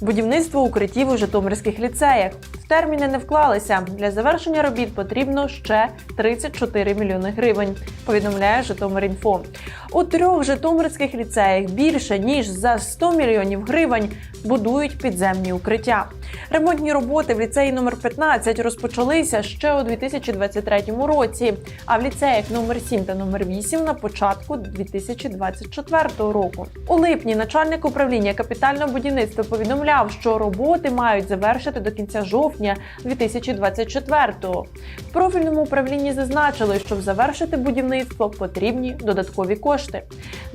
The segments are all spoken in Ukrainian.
Будівництво укриттів у житомирських ліцеях. В терміни не вклалися. Для завершення робіт потрібно ще 34 мільйони гривень. Повідомляє Житомир.Інфо. У трьох житомирських ліцеях більше ніж за 100 мільйонів гривень будують підземні укриття. Ремонтні роботи в ліцеї номер 15 розпочалися ще у 2023 році, а в ліцеях номер 7 та номер 8 на початку 2024 року. У липні начальник управління капітального будівництва повідомляв, що роботи мають завершити до кінця жовтня 2024-го. В профільному управлінні зазначили, щоб завершити будівництво потрібні додаткові кошти.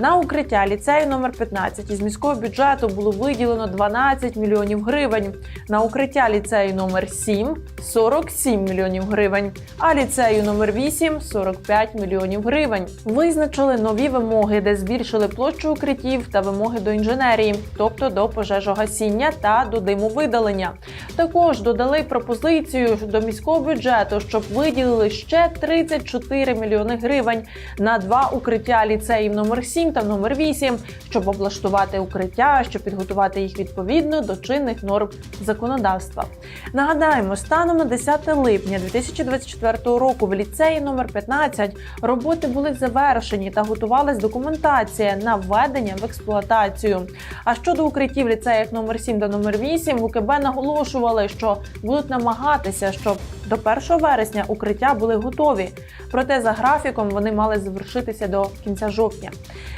На укриття ліцею номер 15 із міського бюджету було виділено 12 мільйонів гривень. На укриття ліцею номер 7 – 47 мільйонів гривень, а ліцею номер 8 – 45 мільйонів гривень. Визначили нові вимоги, де збільшили площу укриттів та вимоги до інженерії, тобто до пожежогасіння та до димовидалення. Також додали пропозицію до міського бюджету, щоб виділили ще 34 мільйони гривень на два укриття ліцеїв номер 7 та номер 8, щоб облаштувати укриття, щоб підготувати їх відповідно до чинних норм законодавства. Нагадаємо, станом на 10 липня 2024 року в ліцеї номер 15 роботи були завершені та готувалась документація на введення в експлуатацію. А щодо укриттів ліцеях номер 7 та номер 8 в УКБ наголошували, що будуть намагатися, щоб до 1 вересня укриття були готові. Проте за графіком вони мали завершитися до кінця жовтня.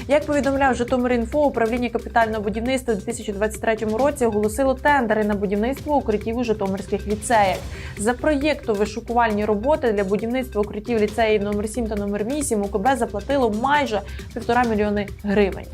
Як повідомляв Житомир.Інфо, управління капітального будівництва у 2023 році оголосило тендери на будівництво укриттів у Житомирських ліцеях. За проєкту-вишукувальні роботи для будівництва укриттів ліцеїв номер 7 та номер 8 УКБ заплатило майже півтора мільйони гривень.